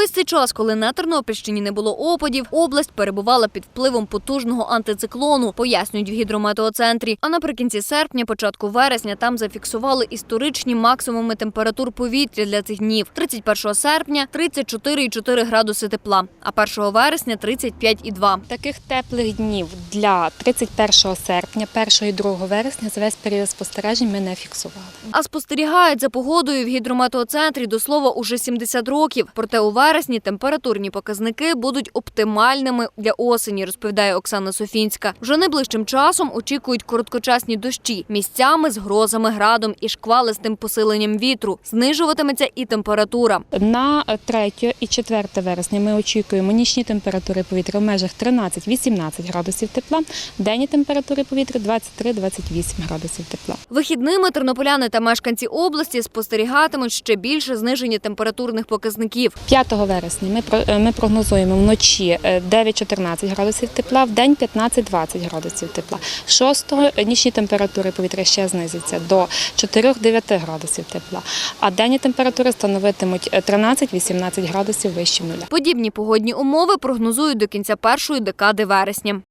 Увесь цей час, коли на Тернопільщині не було опадів, область перебувала під впливом потужного антициклону, пояснюють в гідрометеоцентрі. А наприкінці серпня, початку вересня, там зафіксували історичні максимуми температур повітря для цих днів. 31 серпня – 34,4 градуси тепла, а 1 вересня – 35,2. Таких теплих днів для 31 серпня, 1 і 2 вересня за весь період спостережень ми не фіксували. А спостерігають за погодою в гідрометеоцентрі до слова уже 70 років. Проте у вересні температурні показники будуть оптимальними для осені, розповідає Оксана Софінська. Вже найближчим часом очікують короткочасні дощі місцями з грозами, градом і шквалистим посиленням вітру. Знижуватиметься і температура. На 3 і 4 вересня ми очікуємо нічні температури повітря в межах 13-18 градусів тепла, денні температури повітря 23-28 градусів тепла. Вихідними тернополяни та мешканці області спостерігатимуть ще більше зниження температурних показників. 5 вересня ми, е, ми прогнозуємо вночі е, 9-14 градусів тепла, в день 15-20 градусів тепла. 6 нічні температури повітря ще знизяться до 4-9 градусів тепла, а денні температури становитимуть е, 13-18 градусів вище нуля. Подібні погодні умови прогнозують до кінця першої декади вересня.